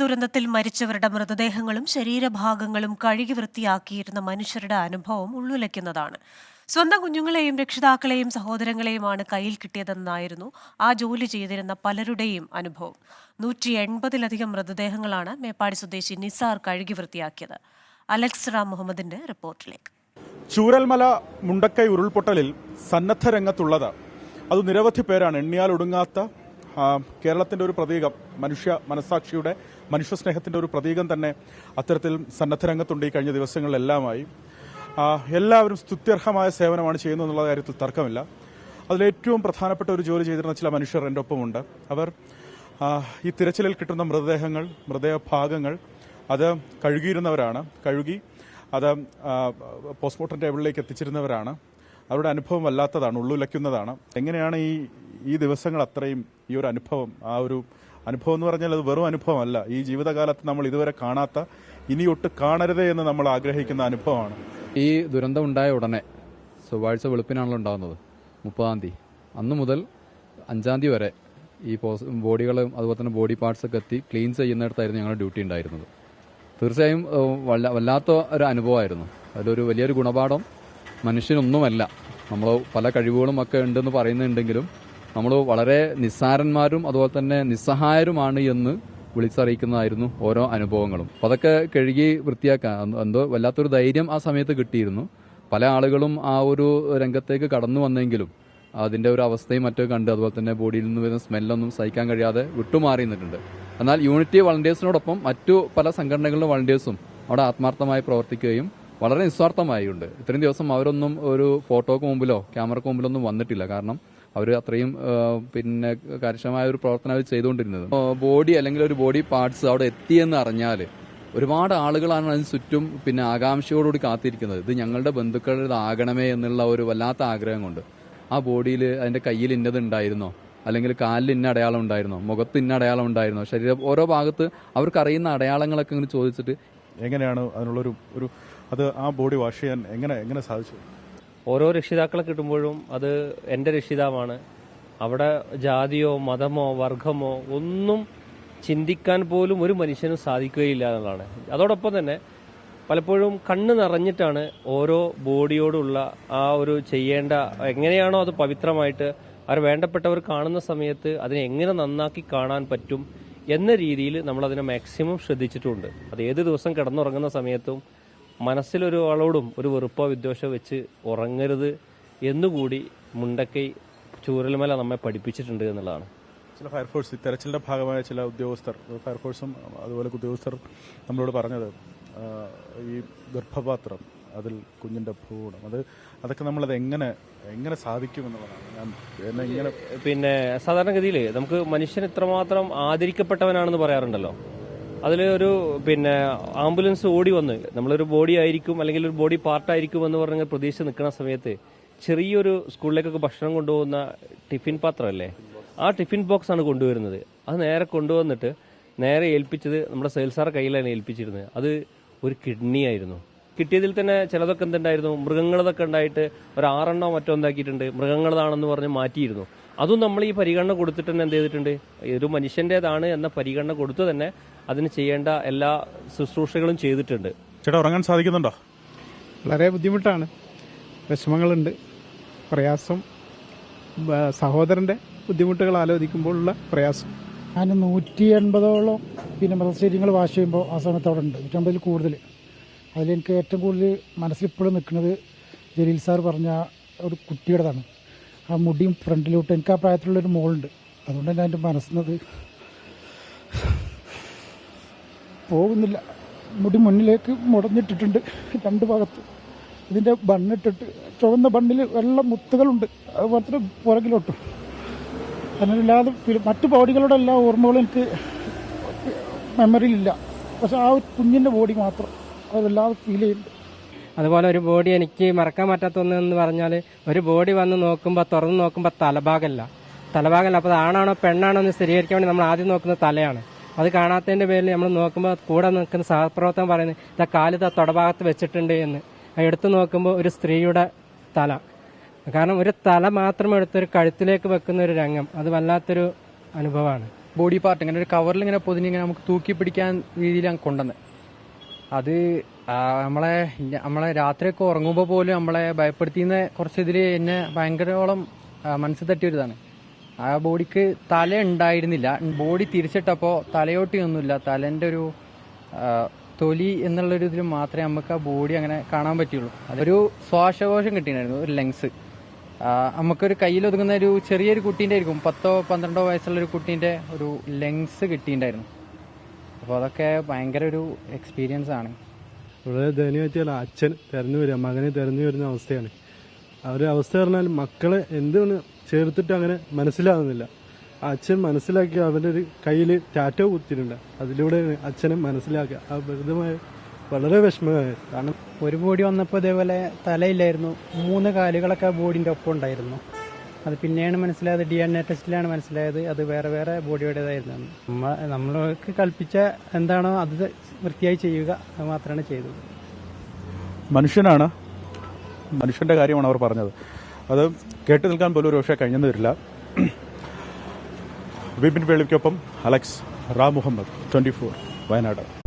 ദുരന്തത്തിൽ മരിച്ചവരുടെ മൃതദേഹങ്ങളും ശരീരഭാഗങ്ങളും കഴുകി വൃത്തിയാക്കിയിരുന്ന മനുഷ്യരുടെ അനുഭവം ഉള്ളുലയ്ക്കുന്നതാണ്. സ്വന്തം കുഞ്ഞുങ്ങളെയും രക്ഷിതാക്കളെയും സഹോദരങ്ങളെയുമാണ് കയ്യിൽ കിട്ടിയതെന്നായിരുന്നു ആ ജോലി ചെയ്തിരുന്ന പലരുടെയും അനുഭവം. നൂറ്റി എൺപതിലധികം മൃതദേഹങ്ങളാണ് മേപ്പാടി സ്വദേശി നിസാർ കഴുകി വൃത്തിയാക്കിയത്. അലക്സ് റാം മുഹമ്മദിന്റെ റിപ്പോർട്ടിലേക്ക്. ചൂരൽമല മുണ്ടക്കൈ ഉരുൾപൊട്ടലിൽ സന്നദ്ധ രംഗത്തുള്ളത്. അത് നിരവധി പേരാണ്. എണ്ണിയാൽ ഒടുങ്ങാത്ത കേരളത്തിന്റെ ഒരു പ്രതീകം മനുഷ്യ മനസാക്ഷിയുടെ മനുഷ്യസ്നേഹത്തിന്റെ ഒരു പ്രതീകം തന്നെ അത്തരത്തിൽ സന്നദ്ധ രംഗത്തുണ്ട് ഈ കഴിഞ്ഞ ദിവസങ്ങളിലെല്ലാമായി. എല്ലാവരും സ്തുത്യർഹമായ സേവനമാണ് ചെയ്യുന്നത് എന്നുള്ള കാര്യത്തിൽ തർക്കമില്ല. അതിലേറ്റവും പ്രധാനപ്പെട്ട ഒരു ജോലി ചെയ്തിരുന്ന ചില മനുഷ്യർ എന്റെ ഒപ്പമുണ്ട്. അവർ ഈ തിരച്ചിലിൽ കിട്ടുന്ന മൃതദേഹങ്ങൾ മൃതദേഹഭാഗങ്ങൾ അത് കഴുകിയിരുന്നവരാണ്. കഴുകി അത് പോസ്റ്റ്മോർട്ടം ടേബിളിലേക്ക് എത്തിച്ചിരുന്നവരാണ്. അവരുടെ അനുഭവം വല്ലാത്തതാണ് ഉള്ളുലയ്ക്കുന്നതാണ്. എങ്ങനെയാണ് ഈ ഈ ദിവസങ്ങൾ അത്രയും ഈ ഒരു അനുഭവം ആ ഒരു അനുഭവം എന്ന് പറഞ്ഞാൽ അത് വെറും അനുഭവമല്ല. ഈ ജീവിതകാലത്ത് നമ്മൾ ഇതുവരെ കാണാത്ത ഇനിയൊട്ട് കാണരുതേ എന്ന് നമ്മൾ ആഗ്രഹിക്കുന്ന അനുഭവമാണ്. ഈ ദുരന്തം ഉണ്ടായ ഉടനെ ചൊവ്വാഴ്ച വെളുപ്പിനാണല്ലോ ഉണ്ടാകുന്നത് മുപ്പതാം തീയതി. അന്ന് മുതൽ അഞ്ചാം തീയതി വരെ ഈ ബോഡികളും അതുപോലെ തന്നെ ബോഡി പാർട്സ് ഒക്കെ എത്തി ക്ലീൻ ചെയ്യുന്നിടത്തായിരുന്നു ഞങ്ങളുടെ ഡ്യൂട്ടി ഉണ്ടായിരുന്നത്. തീർച്ചയായും വല്ല- വല്ലാത്ത ഒരു അനുഭവമായിരുന്നു. അതിലൊരു വലിയൊരു ഗുണപാഠം മനുഷ്യനൊന്നുമല്ല. നമ്മൾ പല കഴിവുകളും ഒക്കെ ഉണ്ടെന്ന് പറയുന്നുണ്ടെങ്കിലും നമ്മൾ വളരെ നിസ്സാരന്മാരും അതുപോലെ തന്നെ നിസ്സഹായരുമാണ് എന്ന് വിളിച്ചറിയിക്കുന്നതായിരുന്നു ഓരോ അനുഭവങ്ങളും. അപ്പം അതൊക്കെ കഴുകി വൃത്തിയാക്കാൻ എന്തോ വല്ലാത്തൊരു ധൈര്യം ആ സമയത്ത് കിട്ടിയിരുന്നു. പല ആളുകളും ആ ഒരു രംഗത്തേക്ക് കടന്നു വന്നെങ്കിലും അതിന്റെ ഒരു അവസ്ഥയും മറ്റൊക്കെ കണ്ട് അതുപോലെ തന്നെ ബോഡിയിൽ നിന്ന് വരുന്ന സ്മെല്ലൊന്നും സഹിക്കാൻ കഴിയാതെ വിട്ടുമാറി നിന്നിട്ടുണ്ട് എന്നാൽ യൂണിറ്റി വളണ്ടിയേഴ്സിനോടൊപ്പം മറ്റു പല സംഘടനകളുടെ വളണ്ടിയേഴ്സും അവിടെ ആത്മാർത്ഥമായി പ്രവർത്തിക്കുകയും വളരെ നിസ്വാർത്ഥമായി ഉണ്ട് ഇത്രയും ദിവസം അവരൊന്നും ഒരു ഫോട്ടോക്ക് മുമ്പിലോ ക്യാമറക്ക് മുമ്പിലൊന്നും വന്നിട്ടില്ല. കാരണം അവർ അത്രയും പിന്നെ കാര്യക്ഷമമായ ഒരു പ്രവർത്തനം അവർ ചെയ്തുകൊണ്ടിരുന്നത്. ബോഡി അല്ലെങ്കിൽ ഒരു ബോഡി പാർട്സ് അവിടെ എത്തിയെന്ന് അറിഞ്ഞാൽ ഒരുപാട് ആളുകളാണ് അതിന് ചുറ്റും പിന്നെ ആകാംക്ഷയോടുകൂടി കാത്തിരിക്കുന്നത്. ഇത് ഞങ്ങളുടെ ബന്ധുക്കളുടേതാകണമേ എന്നുള്ള ഒരു വല്ലാത്ത ആഗ്രഹം കൊണ്ട്. ആ ബോഡിയിൽ അതിന്റെ കയ്യിൽ ഇന്നത് ഉണ്ടായിരുന്നോ? അല്ലെങ്കിൽ കാലിൽ ഇന്ന അടയാളം ഉണ്ടായിരുന്നോ? മുഖത്ത് ഇന്ന അടയാളം ഉണ്ടായിരുന്നോ? ശരീരം ഓരോ ഭാഗത്ത് അവർക്കറിയുന്ന അടയാളങ്ങളൊക്കെ ഇങ്ങനെ ചോദിച്ചിട്ട് എങ്ങനെയാണ് അതിനുള്ളൊരു ഒരു അത് ആ ബോഡി വാഷ് ചെയ്യാൻ എങ്ങനെ എങ്ങനെ സാധിച്ചു? ഓരോ രക്ഷിതാക്കളെ കിട്ടുമ്പോഴും അത് എന്റെ രക്ഷിതാവാണ്. അവിടെ ജാതിയോ മതമോ വർഗമോ ഒന്നും ചിന്തിക്കാൻ പോലും ഒരു മനുഷ്യനും സാധിക്കുകയില്ല എന്നുള്ളതാണ്. അതോടൊപ്പം തന്നെ പലപ്പോഴും കണ്ണ് നിറഞ്ഞിട്ടാണ് ഓരോ ബോഡിയോടുള്ള ആ ഒരു ചെയ്യേണ്ട എങ്ങനെയാണോ അത് പവിത്രമായിട്ട് അവർ വേണ്ടപ്പെട്ടവർ കാണുന്ന സമയത്ത് അതിനെ എങ്ങനെ നന്നാക്കി കാണാൻ പറ്റും എന്ന രീതിയിൽ നമ്മൾ അതിനെ മാക്സിമം ശ്രദ്ധിച്ചിട്ടുണ്ട്. അത് ഏത് ദിവസം കിടന്നുറങ്ങുന്ന സമയത്തും മനസ്സിലൊരു ആളോടും ഒരു വെറുപ്പോ വിദ്വേഷമോ വെച്ച് ഉറങ്ങരുത് എന്നുകൂടി മുണ്ടക്കൈ ചൂരൽമല നമ്മെ പഠിപ്പിച്ചിട്ടുണ്ട് എന്നുള്ളതാണ്. ചില ഫയർഫോഴ്സ് തെരച്ചിലിന്റെ ഭാഗമായ ചില ഉദ്യോഗസ്ഥർ ഫയർഫോഴ്സും അതുപോലെ ഉദ്യോഗസ്ഥർ നമ്മളോട് പറഞ്ഞത് ഈ ഗർഭപാത്രം അതിൽ കുഞ്ഞിന്റെ ഭ്രൂണം അത് അതൊക്കെ നമ്മളത് എങ്ങനെ എങ്ങനെ സാധിക്കും എന്നുള്ളതാണ് ഞാൻ ഇങ്ങനെ പിന്നെ സാധാരണഗതിയിൽ നമുക്ക് മനുഷ്യൻ ഇത്രമാത്രം ആദരിക്കപ്പെട്ടവനാണെന്ന് പറയാറുണ്ടല്ലോ. അതിൽ ഒരു പിന്നെ ആംബുലൻസ് ഓടി വന്ന് നമ്മളൊരു ബോഡി ആയിരിക്കും അല്ലെങ്കിൽ ഒരു ബോഡി പാർട്ടായിരിക്കും എന്ന് പറഞ്ഞ പ്രതീക്ഷ നിൽക്കുന്ന സമയത്ത് ചെറിയൊരു സ്കൂളിലേക്കൊക്കെ ഭക്ഷണം കൊണ്ടുപോകുന്ന ടിഫിൻ പാത്രമല്ലേ ആ ടിഫിൻ ബോക്സ് ആണ് കൊണ്ടുവരുന്നത്. അത് നേരെ കൊണ്ടുവന്നിട്ട് നേരെ ഏൽപ്പിച്ചത് നമ്മുടെ സെയിൽസാറെ കയ്യിലാണ് ഏൽപ്പിച്ചിരുന്നത്. അത് ഒരു കിഡ്നി ആയിരുന്നു. കിട്ടിയതിൽ തന്നെ ചിലതൊക്കെ എന്തുണ്ടായിരുന്നു? മൃഗങ്ങളതൊക്കെ ഉണ്ടായിട്ട് ഒരു ആറെണ്ണോ മറ്റോ എന്താക്കിയിട്ടുണ്ട്. മൃഗങ്ങളതാണെന്ന് പറഞ്ഞ് മാറ്റിയിരുന്നു. അതും നമ്മൾ ഈ പരിഗണന കൊടുത്തിട്ട് തന്നെ എന്ത് ചെയ്തിട്ടുണ്ട്? ഒരു മനുഷ്യന്റെതാണ് എന്ന പരിഗണന കൊടുത്തു തന്നെ അതിന് ചെയ്യേണ്ട എല്ലാ ശുശ്രൂഷകളും ചെയ്തിട്ടുണ്ട്. ചേട്ടാ ഉറങ്ങാൻ സാധിക്കുന്നുണ്ടോ? വളരെ ബുദ്ധിമുട്ടാണ്. വിഷമങ്ങളുണ്ട്. പ്രയാസം സഹോദരന്റെ സഹോദരന്റെ ബുദ്ധിമുട്ടുകൾ ആലോചിക്കുമ്പോഴുള്ള പ്രയാസം. ഞാൻ നൂറ്റി എൺപതോളം പിന്നെ മൃതശരീരങ്ങൾ വാഷ് ചെയ്യുമ്പോൾ ആ സമയത്ത് അവിടെ ഉണ്ട് നൂറ്റമ്പതിൽ കൂടുതൽ അതിലെനിക്ക് ഏറ്റവും കൂടുതൽ മനസ്സിൽ ഇപ്പോഴും നിൽക്കുന്നത് ജലീൽ സാർ പറഞ്ഞ ഒരു കുട്ടിയുടേതാണ്. ആ മുടിയും ഫ്രണ്ടിലോട്ട്. എനിക്ക് ആ പ്രായത്തിലുള്ളൊരു മോളുണ്ട്. അതുകൊണ്ട് തന്നെ എന്റെ മനസ്സിനത് പോകുന്നില്ല. മുടി മുന്നിലേക്ക് മുടഞ്ഞിട്ടിട്ടുണ്ട്. രണ്ട് ഭാഗത്ത്. ഇതിന്റെ ബണ്ണിട്ടിട്ട് ചുവന്ന ബണ്ണിൽ വെള്ള മുത്തുകളുണ്ട്. അതുപോലെ തന്നെ പുറകിലോട്ടും. അതിനല്ലാതെ മറ്റു ബോഡികളുടെ എല്ലാ ഓർമ്മകളും എനിക്ക് മെമ്മറിയിലില്ല. പക്ഷെ ആ ഒരു കുഞ്ഞിന്റെ ബോഡി മാത്രം അതെല്ലാതെ ഫീൽ ചെയ്യുന്നുണ്ട് അതുപോലെ ഒരു ബോഡി എനിക്ക് മറക്കാൻ പറ്റാത്ത ഒന്ന് എന്ന് പറഞ്ഞാൽ ഒരു ബോഡി വന്ന് നോക്കുമ്പോൾ തുറന്ന് നോക്കുമ്പോൾ തലഭാഗമല്ല തലഭാഗമല്ല അപ്പോൾ ആണാണോ പെണ്ണാണോ എന്ന് സ്ഥിരീകരിക്കാൻ വേണ്ടി നമ്മൾ ആദ്യം നോക്കുന്നത് തലയാണ്. അത് കാണാത്തതിന്റെ പേരിൽ നമ്മൾ നോക്കുമ്പോൾ കൂടെ നിൽക്കുന്ന സഹപ്രവർത്തകൻ പറയുന്നത് ഇതാ കാൽ ഇതാ തൊടഭാഗത്ത് വെച്ചിട്ടുണ്ട് എന്ന്. എടുത്തു നോക്കുമ്പോൾ ഒരു സ്ത്രീയുടെ തല. കാരണം ഒരു തല മാത്രം എടുത്തൊരു കഴുത്തിലേക്ക് വെക്കുന്ന ഒരു രംഗം അത് വല്ലാത്തൊരു അനുഭവമാണ്. ബോഡി പാർട്ട് ഇങ്ങനെ ഒരു കവറിൽ ഇങ്ങനെ പൊതിഞ്ഞ് ഇങ്ങനെ നമുക്ക് തൂക്കി പിടിക്കാൻ രീതിയിലാണ് കൊണ്ടുവന്ന്. അത് നമ്മളെ നമ്മളെ രാത്രിയൊക്കെ ഉറങ്ങുമ്പോൾ പോലും നമ്മളെ ഭയപ്പെടുത്തിയുന്ന കുറച്ച് ഇതിൽ എന്നെ ഭയങ്കരോളം മനസ്സിൽ തട്ടിയൊരിതാണ്. ആ ബോഡിക്ക് തല ഉണ്ടായിരുന്നില്ല. ബോഡി തിരിച്ചിട്ടപ്പോൾ തലയോട്ടിയൊന്നുമില്ല തലന്റെ ഒരു തൊലി എന്നുള്ളൊരു ഇതിൽ മാത്രമേ നമുക്ക് ആ ബോഡി അങ്ങനെ കാണാൻ പറ്റുള്ളൂ അതൊരു ശ്വാസകോശം കിട്ടിയിട്ടുണ്ടായിരുന്നു ഒരു ലങ്സ്. നമുക്കൊരു കയ്യിൽ ഒതുങ്ങുന്ന ഒരു ചെറിയൊരു കുട്ടീന്റെ ആയിരിക്കും. പത്തോ പന്ത്രണ്ടോ വയസ്സുള്ള ഒരു കുട്ടീന്റെ ഒരു ലങ്സ് കിട്ടിയിട്ടുണ്ടായിരുന്നു. അപ്പോൾ അതൊക്കെ ഭയങ്കര ഒരു എക്സ്പീരിയൻസ് ആണ്. വളരെ ദയനീയമായിട്ടാണ് അച്ഛൻ തെരഞ്ഞു വരിക മകനെ തെരഞ്ഞു വരുന്ന അവസ്ഥയാണ്. ആ ഒരു അവസ്ഥ പറഞ്ഞാൽ മക്കളെ എന്താണ് ചേർത്തിട്ട് അങ്ങനെ മനസ്സിലാകുന്നില്ല ആ അച്ഛൻ മനസ്സിലാക്കി അവന്റെ ഒരു കയ്യിൽ ടാറ്റോ കുത്തിയിട്ടുണ്ട്. അതിലൂടെ അച്ഛനെ മനസ്സിലാക്കുക. ആ വെറുതമായ വളരെ വിഷമമായി കാരണം. ഒരു ബോഡി വന്നപ്പോൾ ഇതേപോലെ തലയില്ലായിരുന്നു. മൂന്ന് കാലുകളൊക്കെ ബോഡിന്റെ ഒപ്പം ഉണ്ടായിരുന്നു. അത് പിന്നെയാണ് മനസ്സിലായത്. ഡി എൻ എ ടെസ്റ്റിലാണ് മനസ്സിലായത്. അത് വേറെ വേറെ ബോഡിയുടേതായിരുന്നു. നമ്മൾ നമ്മൾക്ക് കൽപ്പിച്ച എന്താണോ അത് വൃത്തിയായി ചെയ്യുക അത് മാത്രമാണ് ചെയ്തത്. മനുഷ്യനാണ് മനുഷ്യന്റെ കാര്യമാണ് അവർ പറഞ്ഞത്. അത് കേട്ടു നിൽക്കാൻ പോലും ഒരു പക്ഷേ കഴിഞ്ഞെന്ന് വരില്ല. Vipin വേളിക്കൊപ്പം Alex Ram Muhammad twenty four Wayanad.